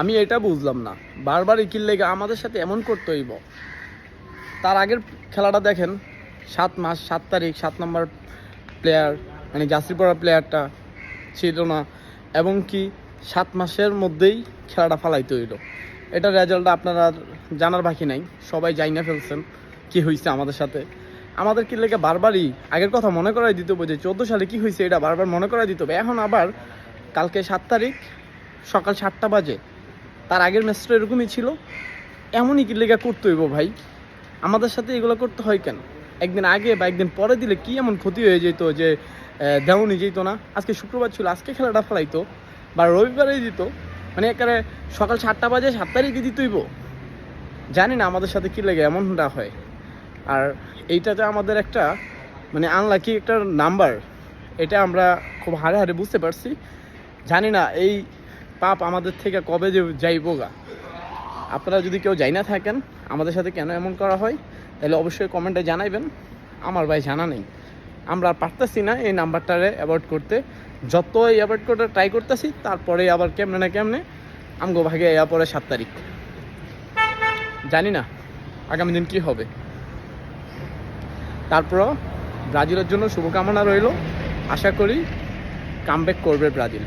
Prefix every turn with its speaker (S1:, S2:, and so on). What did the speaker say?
S1: আমি এটা বুঝলাম না। বারবার ইকির লেগে আমাদের সাথে এমন করতে হইব। তার আগের খেলাটা দেখেন, সাত মাস, সাত তারিখ, সাত নম্বর প্লেয়ার মানে জাসিপড়া প্লেয়ারটা ছিল না। এবং কি সাত মাসের মধ্যেই খেলাটা ফালাইতে হইল। এটা রেজাল্টটা আপনারা জানার বাকি নাই। সবাই যাই না ফেলছেন কি হয়েছে আমাদের সাথে। আমাদের কি লেগে বারবারই আগের কথা মনে করাই দিতে যে, চোদ্দ সালে কি হয়েছে এটা বারবার মনে করাই দিতে এখন আবার কালকে সাত তারিখ, সকাল সাতটা বাজে। তার আগের ম্যাচটা এরকমই ছিল। এমনই কি লেগে করতে হইব ভাই? আমাদের সাথে এগুলো করতে হয় কেন? একদিন আগে বা একদিন পরে দিলে কি এমন ক্ষতি হয়ে যেত যে দেওনি যেত না? আজকে শুক্রবার ছিল, আজকে খেলাটা ফেলাইতো বা রবিবারেই দিত। মানে একেবারে সকাল সাতটা বাজে, সাত তারিখে দিতইব জানি না আমাদের সাথে কী লেগে এমনটা হয়। আর এইটাতে আমাদের একটা মানে আনলাকি একটা নাম্বার এটা আমরা খুব হারে হারে বুঝতে পারছি। জানি না, এই পাপ আমাদের থেকে কবে যে যাইব গা? আপনারা যদি কেউ যাই না থাকেন, আমাদের সাথে কেন এমন করা হয়? তাহলে অবশ্যই কমেন্টে জানাইবেন। আমার ভাই জানা নেই। আমরা আর পারতেছি না এই নাম্বারটারে অ্যাভয়েড করতে। যতই অ্যাভয়েড করতে ট্রাই করতেছি তারপরে আবার কেমনে না কেমনে আমগো ভাগে এয়া পরে সাত তারিখ। জানি না আগামী দিন কি হবে। তারপরও ব্রাজিলের জন্য শুভকামনা রইল। আশা করি কামব্যাক করবে ব্রাজিল।